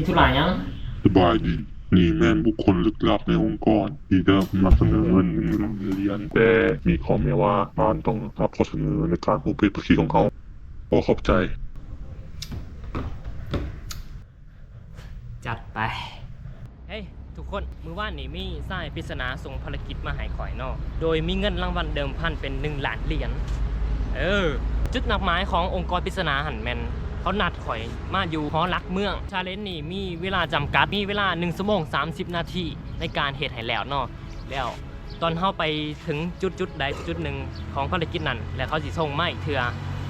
มีธุระหยัง สบายดีนี่แมนบุคคลลึกลับในองค์กร ที่ได้มาเสนอเงินหนึ่งหมื่นเหรียญแต่มีข้อแม้ว่ามันต้องรับข้อเสนอในการผูกเพชรประคีของเขาขอขอบใจ จัดไป เฮ้ย ทุกคน มือว่านนี่มีสายปริศนาส่งภารกิจมาใหายข่อยเนอก โดยมีเงินรางวัลเดิมพันเป็น1ล้านเหรียญ เออ จุดนัดหมายขององค์กรปริศนาหันแมน เขานัดข่อยมาอยู่หอรักเมืองชาเลนจ์นี่มีเวลาจำกัดมีเวลา1ชั่วโมง30 นาทีในการเหตุให้แล้วเนาะแล้วตอนเข้าไปถึงจุดจุดใดจุดหนึ่งของภารกิจนั้น แล้วเขาสิส่งไมาอีกเถื่อ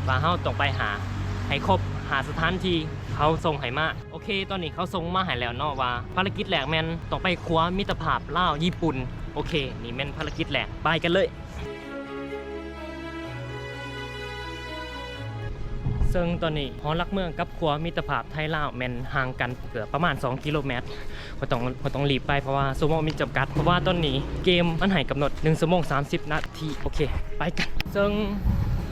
ว่าเฮาต้องไปหาให้ครบหาสถานที่เขาส่งให้มาโอเค ตอนนี้เขาส่งมาให้แล้วเนาะว่า ภารกิจแรกแมนต้องไปคว้ามิตรภาพเลาญี่ปุ่น โอเค นี่แมนภารกิจแรกไปกันเลย ซึ่งตอนนี้หอลักเมืองกับครัวมิตรภาพไทยลาวแมนห่างกันเกือบประมาณ 2 กิโลเมตรก็ต้องก็ต้องรีบไปเพราะว่าสมองมีจำกัด เพราะว่าตอนนี้เกมมันให้กำหนด1ชั่วโมง30 นาทีโอเค ไปกัน ซึ่ง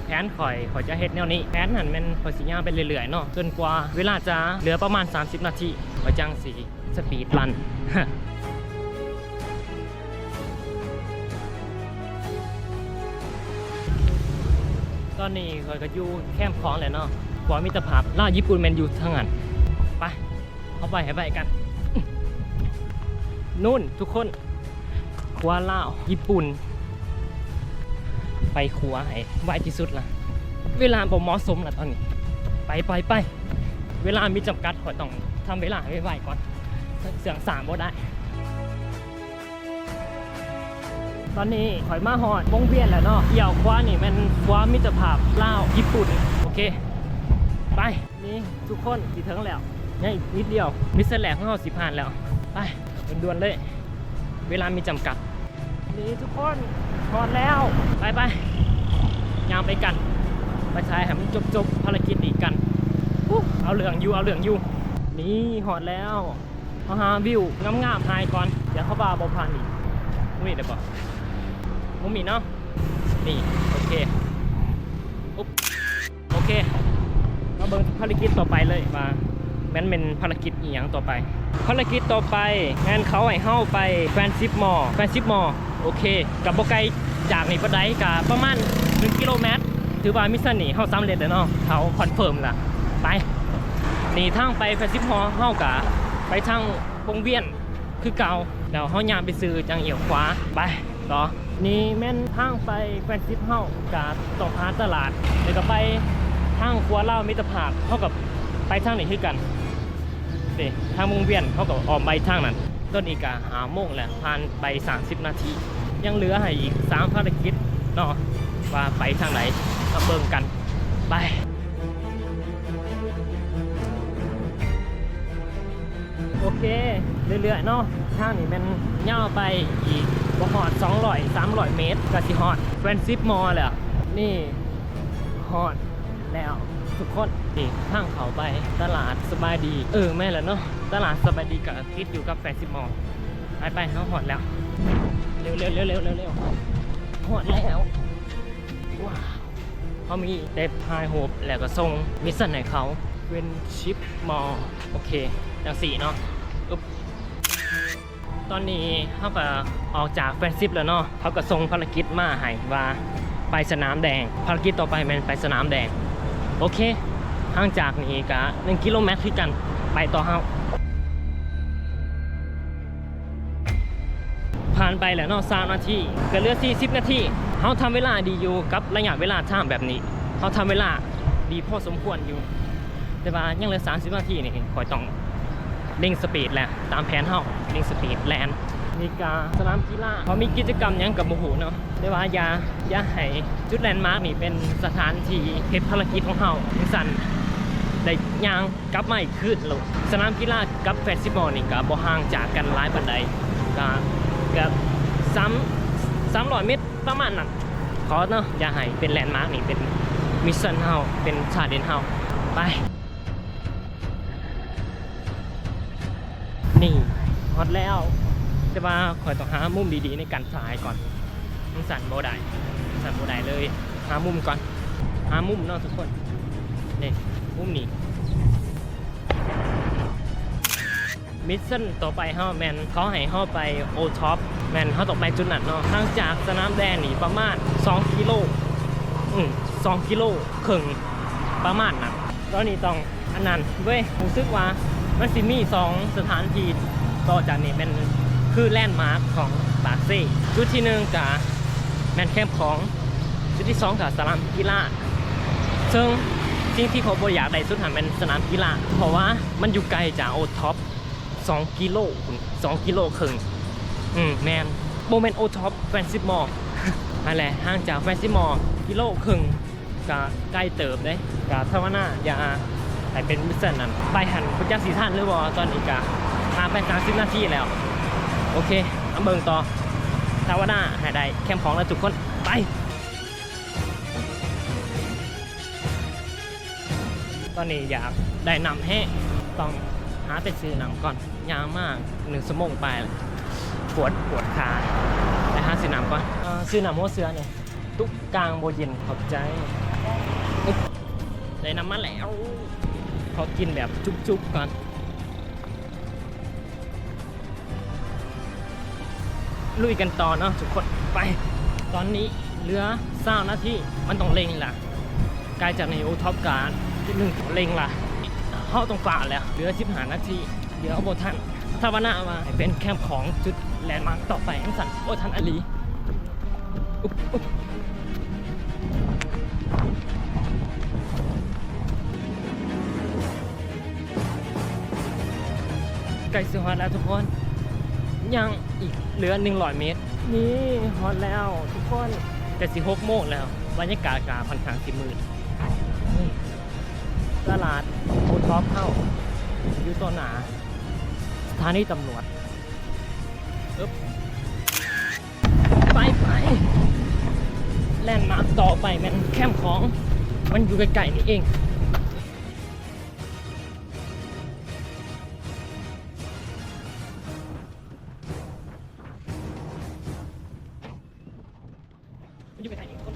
แผนข่อยข่อยจะเฮ็ดแนวนี้แผนหันแมันข่อยสิย่างไปเรื่อยๆเนาะจนกว่าเวลาจะเหลือประมาณ 30 นาทีข่อยจังสีสปีดรัน ตอนนี้ข่อยก็อยู่แคมป์ของแหละเนาะกว่ามิตรภาพล่าญี่ปุ่นแมนยูทั้งนั้นไปเข้าไปให้ไปกัน นู่นทุกคนครัวล่าญี่ปุ่น ไปครัวให้ไวที่สุดละเวลาบ่เหมาะสมละตอนนี้ ไปไปไปเวลามีจำกัดขอต้องทำเวลาให้ไวก่อนเสียงสามบ่ได้ ตอนนี้ข่อยมาหอดวงเวียนแล้วเนาะเอี่ยวคว้านี่มันคว้ามิตรภาพลาวญี่ปุ่น โอเค ไป นี่ทุกคนสิถึงแล้วยังอีกนิดเดียว มิสเตอร์แหลกของเราสิผ่านแล้ว ไปด่วนๆเลย เวลามีจำกัด นี่ทุกคนหอดแล้ว ไปไปยามไปกันไปใช้ให้มันจบๆภารกิจอีกกันอู้เอาเหลืองอยู่เอาเหลืองอยู่ นี่หอดแล้วมาหาวิวงามๆไฮก่อน เดี๋ยวเขาบาบอผ่านอีกนี่เดี๋ยวบอก มุมมีเนาะนี่ โอเคอุ๊บโอเคมาเบิ่งภารกิจต่อไปเลยว่าแม่นเป็นภารกิจอีหยังต่อไป ภารกิจต่อไปงานเขาให้เฮาไปแฟนซิปมอแฟนซิปมอโอเค กับบ่ไกลจากนี่ปานใดกับประมาณ1กิโลเมตรถือว่ามิสชั่นนี่เฮาสำเร็จแล้วเนาะเขาคอนเฟิร์มละไปนี่ทางไปแฟนซิปมอเฮากะไปทางวงเวียนคือเก่าเดี๋ยวเฮายามไปซื้อจังเอียวขวาไปต่อ นี่แม่นทางไปแฟนซิปเฮากต้องหาตลาดแล้วก็ไปทางครัวเล่ามิตรภาพเท่ากับไปทางไหนคือกันนี่ทางวงเวียนเขาก็ออกไปทางนั้น ต้นอีกอะหาโมงแหละผ่านไป 30 นาที ยังเหลือให้อีก3ภารกิจเนาะว่าไปทางไหนมาเบิ่งกันไป โอเค เรื่อยๆเนาะทางนี้มันย่าไปอีกบ่ฮอด200 300 เมตรก็สิฮอดแฟนซิปมอลแล้วนี่ฮอดแล้วทุกคนนี่ทางเขาไปตลาดสบายดี เออแม่แหละเนาะตลาดสบายดีกับคิดอยู่กับแฟนซิปมอลไปไปเขาฮอดแล้ว เร็วเร็วเร็วเร็วเร็วเร็วฮอดแล้วว้าวเขามีเดฟไฮโฮปแล้วก็ส่งมิสชั่นให้เขา เวนชิปมอลโอเคอย่างสี่เนาะอึ๊บตอนนี้เขาก็ออกจากแฟนซิปแล้วเนาะเขาก็ส่งภารกิจมาให้ว่าไปสนามแดง ภารกิจต่อไปมันไปสนามแดง โอเคห่างจากนี้ก็หนึ่งกิโลเมตรคือกันไปต่อเฮาผ่านไปแล้วเนาะสามนาทีก็เหลือ40นาทีเขาทำเวลาดีอยู่กับระยะเวลาท่ามแบบนี้เขาทำเวลาดีพอสมควรอยู่ แต่ว่ายังเหลือ 30 นาทีนี่คอยต้องเร่งสปีดแหละตามแผนเฮาเร่งสปีดแลนด์มีกาสนามกีฬาเขามีกิจกรรมยังกับโมโหเนาะได้ว่ายาย่าให้จุดแลนด์มาร์กนี่เป็นสถานที่เฮ็ดภารกิจของเฮาจังซั่นได้ยางกลับมาอีกคืนโลดสนามกีฬากับเฟสติวัลนี่ก็บ่ห่างจากกันหลายปานใดก็ก็3 300เมตรประมาณนั้นขอเนาะอย่าให้เป็นแลนด์มาร์กนี่เป็นมิชชั่นเฮาเป็นชาเลนจ์เฮาไป นี่ฮอตแล้วแต่ว่าคอยต้องหามุมดีๆในการถ่ายก่อนมันสั่นโบได้สั่นโบได้เลย หามุมก่อน หามุมเนาะทุกคนนี่มุมนี้มิชชั่นต่อไปเฮาแมนเขาให้เฮาไปโอท็อปแมนเฮาต้องไปจุดนั้นเนาะทางจากสนามแดนนี่ประมาณ 2 กิโลอืม2กิโลครึ่งประมาณนั้นตอนนี้ต้องอันนั้นเว้ยรู้สึกว่า มันสิมีสองสถานที่ต่อจากนี้เป็นคือแลนด์มาร์คของปากเซ่จุดที่หนึ่งกับแมนแคมป์ของจุดที่สองกับสนามกีฬาซึ่งสิ่งที่เขาบอยากได้สุดหันเป็นสนามกีฬาเพราะว่ามันอยู่ไกลจากโอท็อป2กิโลคุณ2กิโลครึ่งอืมแมนโมเมนโอท็อปแฟนซิมอลนั่นแหละห่างจากแฟนซิมอลกิโลครึ่งก็ใกล้เติบเด้กับทวนาอย่า ให้เป็นมิสเซนนั้นไปหันพุทธสีท่านหรือว่าตอนนี้กะมาไป30นาทีแล้ว โอเคเอาเบิงต่อทาวานาให้ได้แคมของแล้วทุกคนไปตอนนี้อยากได้นำให้ต้องหาไปซื้อนำก่อนยาวมากหนึ่งสมงไปปวดปวดขาไปหาซื้อนำก่อนซื้อนำโมเสือเนี่ยตุกกลางโบเย็นขอบใจได้นำมาแล้ว ขอกินแบบจุกๆก่อนลุยกันต่อเนาะทุกคนไปตอนนี้เหลือเศร้างหน้าที่มันต้องเล็งล่ะกลายจากในโอท็อปการที่หนึ่งเล็งล่ะเข้าตรงฝ่าแล้วเหลือสิบหานาทีเดี๋ยวเอโบทันถ้าวนามาเป็นแคมป์ของจุดแลนด์มาร์กต่อไปทั้งสันโบทันอลีอุ๊บอุ๊บ ใกล้สิฮอดแล้วทุกคน ยังอีกเหลือ100เมตร นี่ฮอตแล้วทุกคนแต่สิหกโมงแล้วบรรยากาศกาค่อนขางสิมืดนี่ตลาดโอท็อปเข้าอยู่ตัวหนาสถานีตำรวจอึ๊บไปไปแลนด์มาร์กต่อไปแมันแคมของ มันอยู่ใกล้ๆนี่เอง มันอยู่ใกล้ๆนี่คน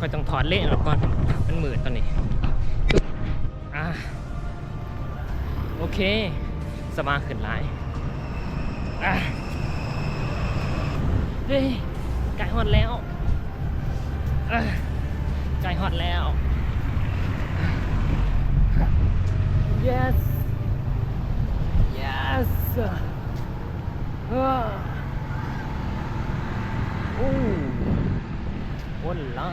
ก็ต้องถอดเละออกก่อน มันมืดตอนนี้ เคสบาขึ้นหลายเฮ้ยไก่ฮอดแล้วอะไก่ฮอดแล้ว yes yes โอ้โอ้ล่ะ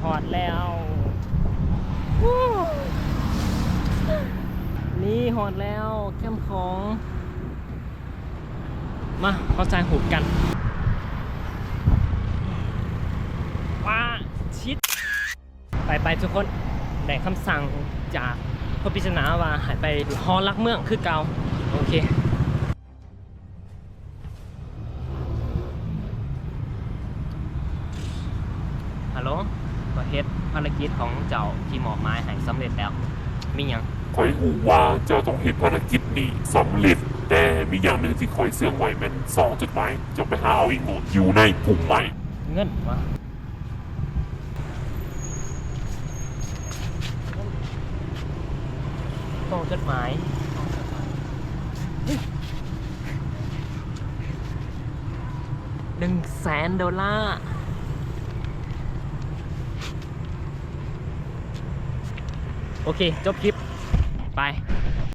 ถอดแล้ว นี่หอดแล้วแคมของ มาเข้าใจหูกันว้าชิด ไปไปทุกคนได้คำสั่งจากพระพิจนาว่าหายไปฮอลักเมืองคือเกาโอเคฮัลโหล ก็เฮ็ดภารกิจของเจ้าที่มอบหมายให้สำเร็จแล้ว มีหยังคอยหูว่าเจ้าต้องเห็นภารกิจนี้สำเร็จ แต่มีอย่างหนึ่งที่คอยเสื่องไว้เป็นสองจุดหมายจะไปหาเอาอีกหมดอยู่ในกลุ่มใหม่ เงินวะต้องจดหมายหนึ่งแสนดอลลาร์ โอเค จบคลิป ไป